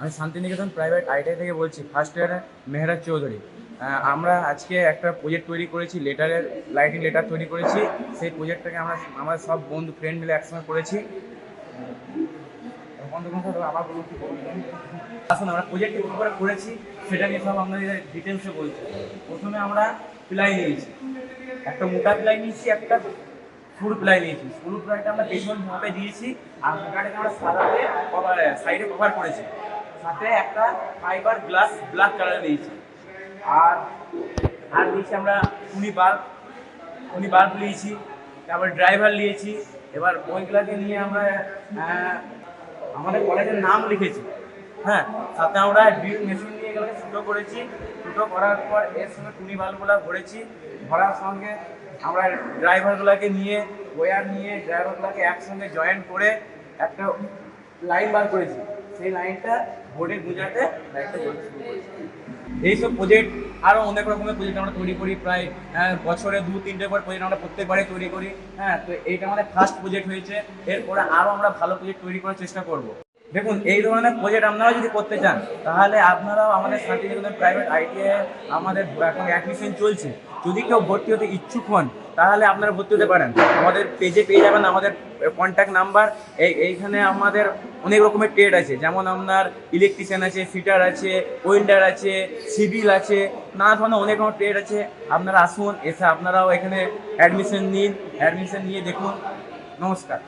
আমি Santiniketan private ITI থেকে বলছি ফার্স্ট ইয়ারে মেহরাজ চৌধুরী। আমরা আজকে একটা প্রজেক্ট তৈরি করেছি লেটারের লাইটিং লেটার তৈরি করেছি। সেই প্রজেক্টটাকে আমরা আমরা সব বন্ধু ফ্রেন্ড মিলে একসঙ্গে করেছি। আসুন, আমরা প্রজেক্টটা কী করে করেছি, সেটা নিয়ে সব আপনাদের ডিটেলসে বলছি। প্রথমে আমরা প্লাই নিয়েছি। একটা মোটা প্লাই নিয়েছি, একটা ফুল প্লাই নিয়েছি। ফুল প্লাইটা আমরা পেছন ভাবে দিয়েছি, আর সাদাতে কভার সাইডে কভার করেছি। সাথে একটা ফাইবার গ্লাস ব্ল্যাক কালার দিয়েছি আর আর দিয়েছি আমরা টুনি বাল্ব টুনি বাল্ব নিয়েছি, তারপর ড্রাইভার নিয়েছি, এবার ওইগুলাকে নিয়ে আমরা আমাদের কলেজের নাম লিখেছি। হ্যাঁ সাথে আমরা ড্রিল মেশিন নিয়ে এগুলোকে ফুটো করেছি। ফুটো করার পর এর সঙ্গে টুনি বাল্বগুলো ভরেছি। ভরার সঙ্গে আমরা ড্রাইভারগুলোকে নিয়ে ওয়ার নিয়ে ড্রাইভারগুলোকে একসঙ্গে জয়েন করে একটা লাইন বার করেছি। সেই লাইনটা বোর্ডে গুঁজাতে করেছি। এইসব প্রজেক্ট আরও অনেক রকমের প্রজেক্ট আমরা তৈরি করি প্রায় আহ, বছরে দু তিনটে করে প্রজেক্ট আমরা প্রত্যেকবারে তৈরি করি হ্যাঁ তো এইটা আমাদের ফার্স্ট প্রজেক্ট হয়েছে এরপরে আরও আমরা ভালো প্রজেক্ট তৈরি করার চেষ্টা করব। দেখুন এই ধরনের প্রজেক্ট আপনারাও যদি করতে চান তাহলে আপনারাও আমাদের শান্তিনিকেতন প্রাইভেট আইটিআই আমাদের এখন অ্যাডমিশন চলছে। যদি কেউ ভর্তি হতে ইচ্ছুক হন তাহলে আপনারা ভর্তি হতে পারেন। আমাদের পেজে পেয়ে যাবেন আমাদের কন্ট্যাক্ট নাম্বার এই, এইখানে আমাদের অনেক রকমের ট্রেড আছে। যেমন আপনার ইলেকট্রিশিয়ান আছে ফিটার আছে ওয়েল্ডার আছে সিভিল আছে, নানা ধরনের অনেক রকম ট্রেড আছে। আপনারা আসুন, এসে আপনারাও এখানে অ্যাডমিশন নিন। অ্যাডমিশন নিয়ে দেখুন। নমস্কার।